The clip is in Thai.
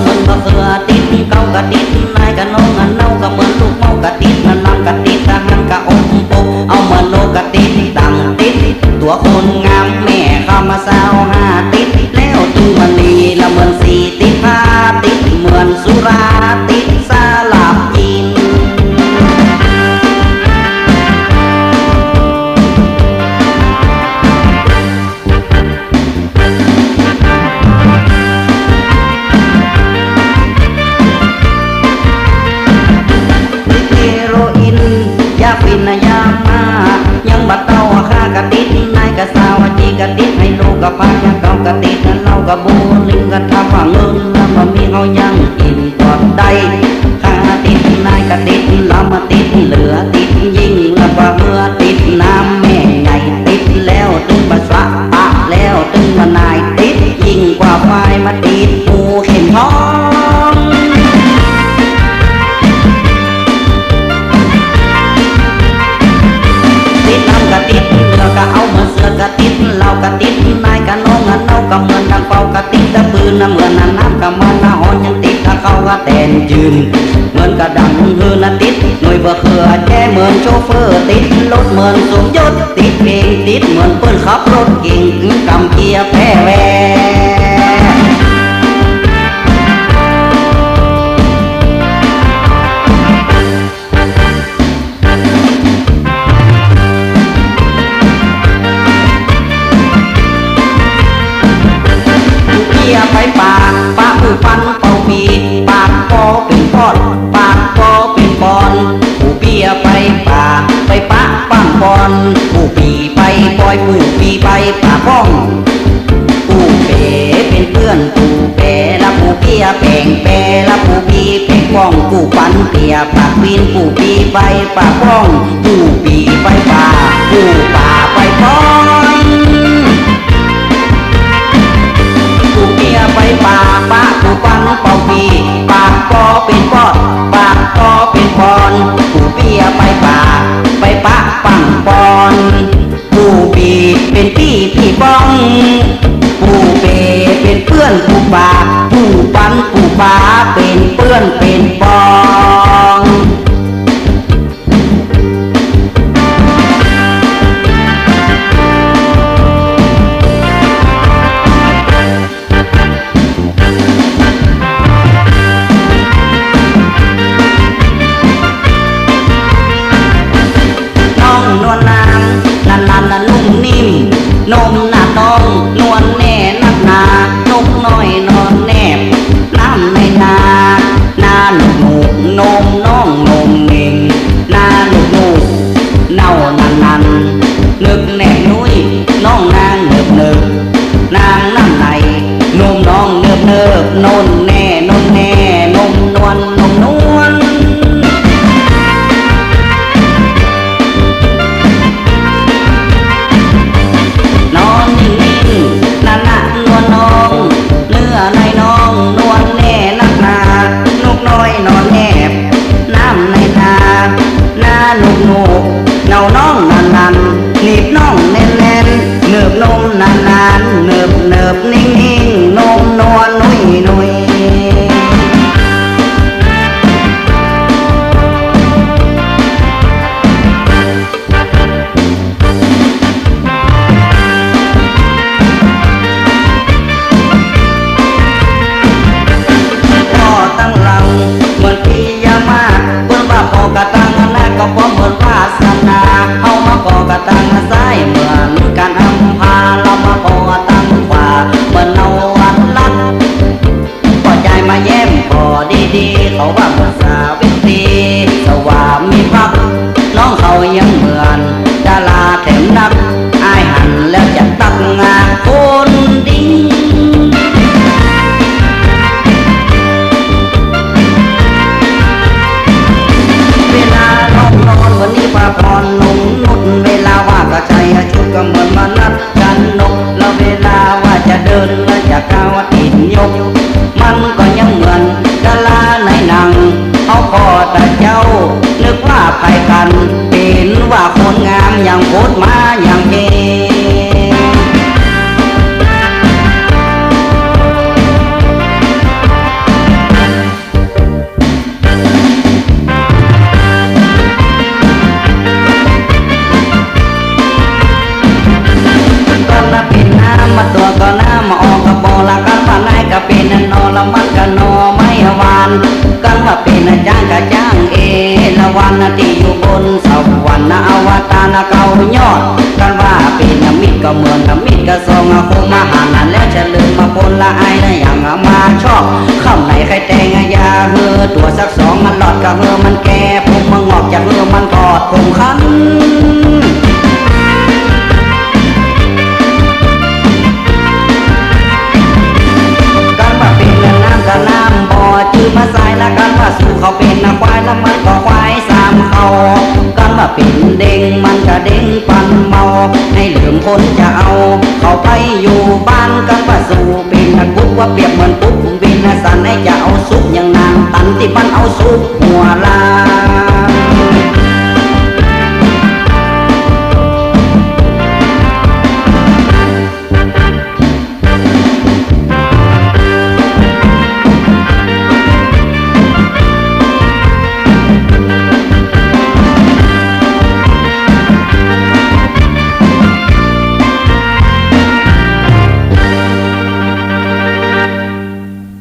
เหมือนกับเสือติดเก้ากะติดนายกะน้องกะเน่าก็เหมือนลูกเมากะติดนันนำกะติดตะหันกะอมปุกเอาเหมือนโลกะติดตังติดตัวคน กะติดให้ลูกกะพายาเก่ากะติดกันเล่ากะบูลิงกันทำว่าเงินแล้วมีเอายังอิ่มกอนได้ข้าติดนายกะติด เขากะแตนยืนเหมือนกะดังฮือน่ะติดหน่วยเบื่อ ปากปอเป็นบอลผู้เปียไปป่าไปปะปังบอลผู้ปีไปปล่อยผู้ปีไปป่ากบ้องผู้เป๋เป็นเพื่อนผู้เป๋ละผู้เปียแป่งเป๋ละผู้ปีเป่งป้องผู้ปันเปียปากวินผู้ปีไปป่ากป้องผู้ปีไปป่าผู้ป่าไปป้อง เป็นเพื่อนเป็นปอ นึกแน่นุ้ยน้องนางเนิบเนิบนางน้ำในนมน้องเนิบเนิบนนแน่นนแน่นมนวลนมนวลนอนนิ่งนั่นน่ะนวลน้องเนื้อในน้องนวลแน่นักหนานกน้อยนอนแนบน้ำในนาหน้าหนุกหนุกเนาน้องนานนัน นิบนมนานนานเนิบเนิบนิ่ง แย้มพอดีๆ เขาว่าภาษาเป็นตีสวามีพักน้องเขายังเหมือนดาราแถมนัก อายหันแล้วจะตักงานคนดิ้งเวลาน้องนอนวันนี้ป้าพรหนุ่มนุดเวลาว่าก็ใจชุดก็เหมือนมานัดกันนกแล้วเวลาว่าจะเดินและจะก้าวติดยก ยอดกันว่าปีนมิตรก็เมืองมิตรก็ทรงคงมาหานันแล้วจะลืมมาพนละไอได้อย่างมาชอบเข้าไหนใครแต่งยาเฮือตัวสักสองมันหลอดกับเฮือมันแก่ผมมังงอกจากเฮือมันกอดผมคันกันว่าเป็นน้ำกับน้ำบ่อจื้อมาใส่ละกันว่าสู้เขาป็นควายละมันก็ควายสามเขากันว่าเป็นเด้งมัน คนจะเอา เขาไปอยู่บ้านกันว่สูเป็นนักบุกว่าเปรียบเหมือนปุ๊บวินาสันให้จะเอาสุกอย่างนางตันที่มันเอาสุกหัว